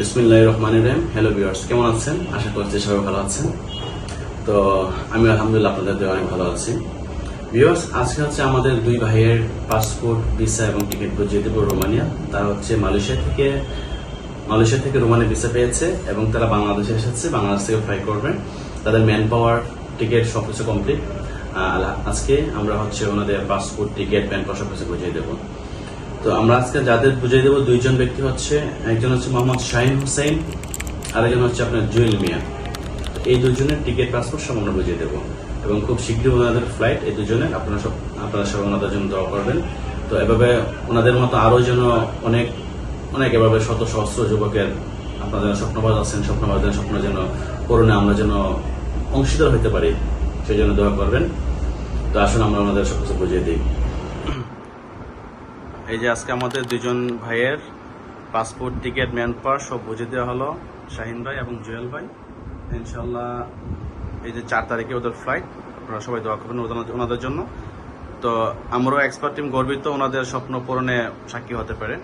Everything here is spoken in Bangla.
বিসমিল্লাহ রহমান রহিম। হ্যালো ভিউয়ার্স কেমন আছেন? আশা করছি সবাই ভালো আছেন। তো আমি আলহামদুলিল্লাহ আপনাদের অনেক ভালো আছি। ভিউয়ার্স আজকে হচ্ছে আমাদের দুই ভাইয়ের পাসপোর্ট ভিসা এবং টিকিট বুঝিয়ে দেবো রোমানিয়া। তারা হচ্ছে মালয়েশিয়া থেকে মালয়েশিয়া থেকে রোমানিয়া ভিসা পেয়েছে এবং তারা বাংলাদেশে এসেছে। বাংলাদেশ থেকে ফ্লাই করবেন। তাদের ম্যান পাওয়ার টিকিট সব কিছু কমপ্লিট আজকে আমরা হচ্ছে ওনাদের পাসপোর্ট টিকিট ম্যান পাওয়ার সব কিছু বুঝিয়ে দেবো। তো আমরা আজকে যাদের বুঝিয়ে দেবো, দুইজন ব্যক্তি হচ্ছে, একজন হচ্ছে মোহাম্মদ শাহিন হুসাইন আর একজন হচ্ছে আপনার জুয়েল মিয়া। এই দুজনের টিকিট পাসপোর্ট সব আমরা বুঝিয়ে দেবো। এবং খুব শীঘ্রই ওনাদের ফ্লাইট, এই দুজনের, আপনারা সব আপনারা সব ওনাদের জন্য দোয়া করবেন। তো এভাবে ওনাদের মতো আরও যেন অনেক অনেক এভাবে শত সহস্র যুবকের আপনারা যারা স্বপ্নবাজ আছেন স্বপ্নবাজের স্বপ্ন যেন পূরণে আমরা যেন অংশীদার হতে পারি, সেই জন্য দোয়া করবেন। তো আসুন আমরা ওনাদের সব কিছু বুঝিয়ে দিই। এই যে আজকে আমাদের দুজন ভাইয়ের পাসপোর্ট টিকিট ম্যান পাওয়ার সব বুঝে দেওয়া হলো, শাহিন ভাই এবং জুয়েল ভাই। ইনশাল্লাহ এই যে চার তারিখে ওদের ফ্লাইট আপনারা সবাই দোয়া করবেন ওনাদের জন্য। তো আমরাও এক্সপার্ট টিম গর্বিত, ওনাদের স্বপ্ন পূরণে সাক্ষী হতে পারে।